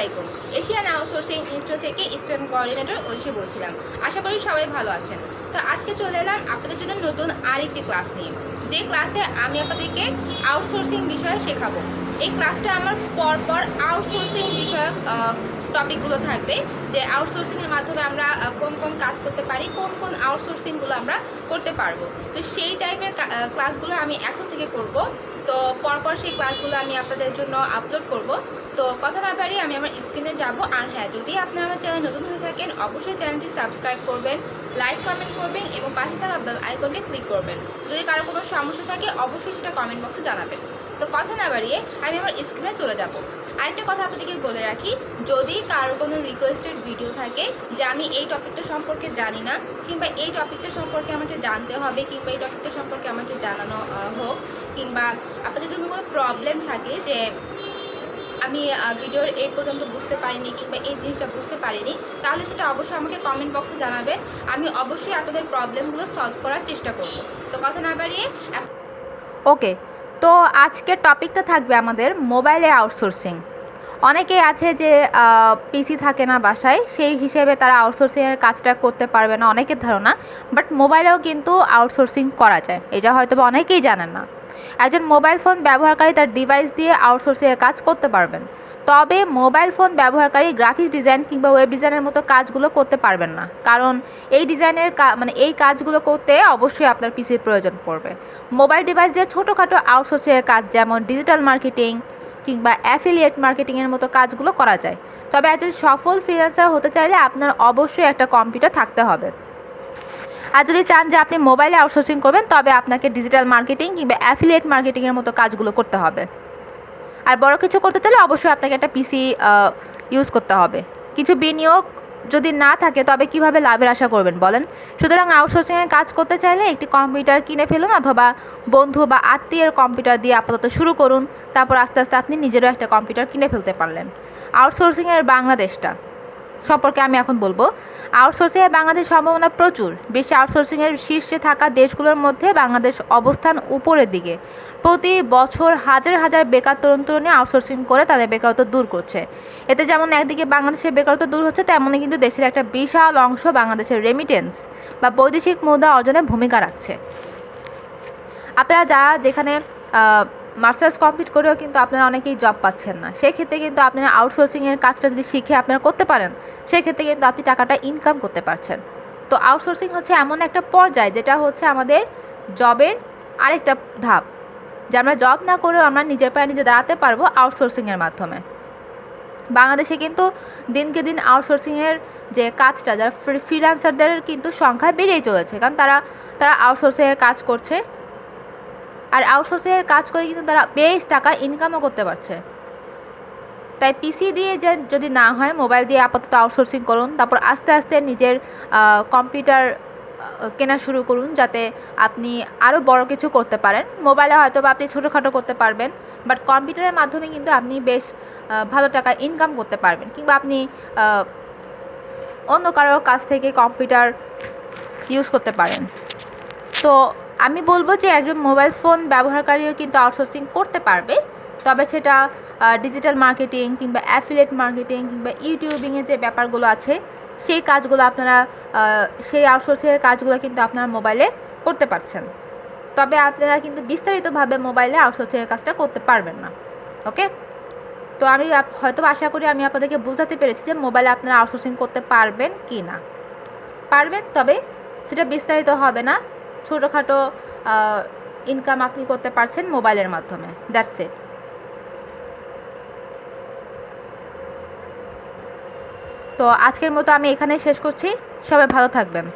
আলাইকুম। Asian outsourcing institute থেকে student coordinator Oishi বলছিলাম। আশা করি সবাই ভালো আছেন। তো আজকে চলে এলাম আপনাদের জন্য নতুন আরেকটি ক্লাস নিয়ে। যে ক্লাসে আমি আপনাদেরকে আউটসোর্সিং বিষয়ে শেখাবো। এই ক্লাসটা আমার পরপর আউটসোর্সিং বিষয়ক টপিকগুলো থাকবে যে আউটসোর্সিংয়ের মাধ্যমে আমরা কোন কোন কাজ করতে পারি, কোন কোন আউটসোর্সিংগুলো আমরা করতে পারব। তো সেই টাইপের ক্লাসগুলো আমি এখন থেকে করব। তো পরপর সেই ক্লাসগুলো আমি আপনাদের জন্য আপলোড করব। তো কথা না পারি আমি আমার স্ক্রিনে যাব। আর হ্যাঁ যদি আপনারা আমার চ্যানেল নতুন হয়ে থাকেন, অবশ্যই চ্যানেলটি সাবস্ক্রাইব করবেন লাইক কমেন্ট করবেন এবং পাশে থাকা বেল আইকনটি ক্লিক করবেন। যদি কারও কোনো সমস্যা থাকে, অবশ্যই সেটা কমেন্ট বক্সে জানাবেন। তো কথা না বাড়িয়ে আমি আমার স্ক্রিনে চলে যাব। আরেকটা কথা আপনাদেরকে বলে রাখি, যদি কারও কোনো রিকোয়েস্টেড ভিডিও থাকে যে আমি এই টপিকটা সম্পর্কে জানি না, কিংবা এই টপিকটা সম্পর্কে আমাকে জানতে হবে, কিংবা এই টপিকটা সম্পর্কে আমাকে জানানো হোক, কিংবা আপনাদের যদি কোনো প্রবলেম থাকে যে আমি ভিডিওর এই পর্যন্ত বুঝতে পারিনি, কিংবা এই জিনিসটা বুঝতে পারিনি, তাহলে সেটা অবশ্যই আমাকে কমেন্ট বক্সে জানাবে আমি অবশ্যই আপনাদের প্রবলেমগুলো সলভ করার চেষ্টা করব। তো কথা না বাড়িয়ে ওকে তো আজকের টপিকটা থাকবে আমাদের মোবাইলে আউটসোর্সিং। অনেকেই আছে যে পিসি থাকে না বাসায়, সেই হিসেবে তারা আউটসোর্সিংয়ের কাজটা করতে পারবে না অনেকের ধারণা, বাট মোবাইলেও কিন্তু আউটসোর্সিং করা যায়। এটা হয়তো অনেকেই জানেন না। একজন মোবাইল ফোন ব্যবহারকারী তার ডিভাইস দিয়ে আউটসোর্সিংয়ের কাজ করতে পারবেন। তবে মোবাইল ফোন ব্যবহারকারী গ্রাফিক্স ডিজাইন কিংবা ওয়েব ডিজাইনের মতো কাজগুলো করতে পারবেন না। কারণ এই ডিজাইনের মানে এই কাজগুলো করতে অবশ্যই আপনার পিসির প্রয়োজন পড়বে। মোবাইল ডিভাইস দিয়ে ছোটোখাটো আউটসোর্সিংয়ের কাজ যেমন ডিজিটাল মার্কেটিং কিংবা অ্যাফিলিয়েট মার্কেটিংয়ের মতো কাজগুলো করা যায়। তবে একজন সফল ফ্রিল্যান্সার হতে চাইলে আপনার অবশ্যই একটা কম্পিউটার থাকতে হবে। আর যদি চান যে আপনি মোবাইলে আউটসোর্সিং করবেন, তবে আপনাকে ডিজিটাল মার্কেটিং কিংবা অ্যাফিলিয়েট মার্কেটিংয়ের মতো কাজগুলো করতে হবে। আর বড় কিছু করতে চাইলে অবশ্যই আপনাকে একটা পিসি ইউজ করতে হবে। কিছু বিনিয়োগ যদি না থাকে, তবে কীভাবে লাভের আশা করবেন বলেন? সুতরাং আউটসোর্সিংয়ের কাজ করতে চাইলে একটি কম্পিউটার কিনে ফেলুন অথবা বন্ধু বা আত্মীয়ের কম্পিউটার দিয়ে আপাতত শুরু করুন, তারপর আস্তে আস্তে আপনি নিজেরও একটা কম্পিউটার কিনে ফেলতে পারলেন। আউটসোর্সিংয়ের বাংলাদেশটা সম্পর্কে আমি এখন বলব। আউটসোর্সিংয়ে বাংলাদেশ সম্ভাবনা প্রচুর। বিশ্বে আউটসোর্সিংয়ের শীর্ষে থাকা দেশগুলোর মধ্যে বাংলাদেশ অবস্থান উপরের দিকে। প্রতি বছর হাজার হাজার বেকার তরুণ তরুণী আউটসোর্সিং করে তাদের বেকারত্ব দূর করছে। এতে যেমন একদিকে বাংলাদেশের বেকারত্ব দূর হচ্ছে তেমনই কিন্তু দেশের একটা বিশাল অংশ বাংলাদেশের রেমিটেন্স বা বৈদেশিক মুদ্রা অর্জনে ভূমিকা রাখছে। আপনারা যারা যেখানে মাস্টার্স কমপ্লিট করেও কিন্তু আপনারা অনেকেই জব পাচ্ছেন না। সেক্ষেত্রে কিন্তু আপনারা আউটসোর্সিংয়ের কাজটা যদি শিখে আপনারা করতে পারেন, সেক্ষেত্রে কিন্তু আপনি টাকাটা ইনকাম করতে পারছেন। তো আউটসোর্সিং হচ্ছে এমন একটা পর্যায়, যেটা হচ্ছে আমাদের জবের আরেকটা ধাপ। যে আমরা জব না করেও আমরা নিজের পায়ে নিজে দাঁড়াতে পারব আউটসোর্সিংয়ের মাধ্যমে। বাংলাদেশে কিন্তু দিনকে দিন আউটসোর্সিংয়ের যে কাজটা, যারা ফ্রিল্যান্সারদের কিন্তু সংখ্যা বেড়েই চলেছে। কারণ তারা তারা আউটসোর্সিংয়ের কাজ করছে। আর আউটসোর্সিংয়ের কাজ করে কিন্তু তারা বেশ টাকা ইনকামও করতে পারছে। তাই পিসি দিয়ে যে যদি না হয় মোবাইল দিয়ে আপাতত আউটসোর্সিং করুন, তারপর আস্তে আস্তে নিজের কম্পিউটার কেনা শুরু করুন, যাতে আপনি আরও বড় কিছু করতে পারেন। মোবাইলে হয়তো বা আপনি ছোটোখাটো করতে পারবেন বাট কম্পিউটারের মাধ্যমে কিন্তু আপনি বেশ ভালো টাকা ইনকাম করতে পারবেন। কিংবা আপনি অন্য কারোর কাছ থেকে কম্পিউটার ইউজ করতে পারেন। তো আমি বলব যে একজন মোবাইল ফোন ব্যবহারকারীও কিন্তু আউটসোর্সিং করতে পারবে, তবে সেটা ডিজিটাল মার্কেটিং কিংবা অ্যাফিলেট মার্কেটিং কিংবা ইউটিউবিংয়ের যে ব্যাপারগুলো আছে, সেই কাজগুলো আপনারা সেই আউটসোর্সিংয়ের কাজগুলো কিন্তু আপনারা মোবাইলে করতে পারছেন। তবে আপনারা কিন্তু বিস্তারিতভাবে মোবাইলে আউটসোর্সিংয়ের কাজটা করতে পারবেন না ওকে তো আমি হয়তো আশা করি আমি আপনাদেরকে বোঝাতে পেরেছি যে মোবাইলে আপনারা আউটসোর্সিং করতে পারবেন কি না। পারবেন, তবে সেটা বিস্তারিত হবে না। ছোটোখাটো ইনকাম আপনি করতে পারছেন মোবাইলের মাধ্যমে। দ্যাটস ইট তো আজকের মতো আমি এখানে শেষ করছি। সবাই ভালো থাকবেন।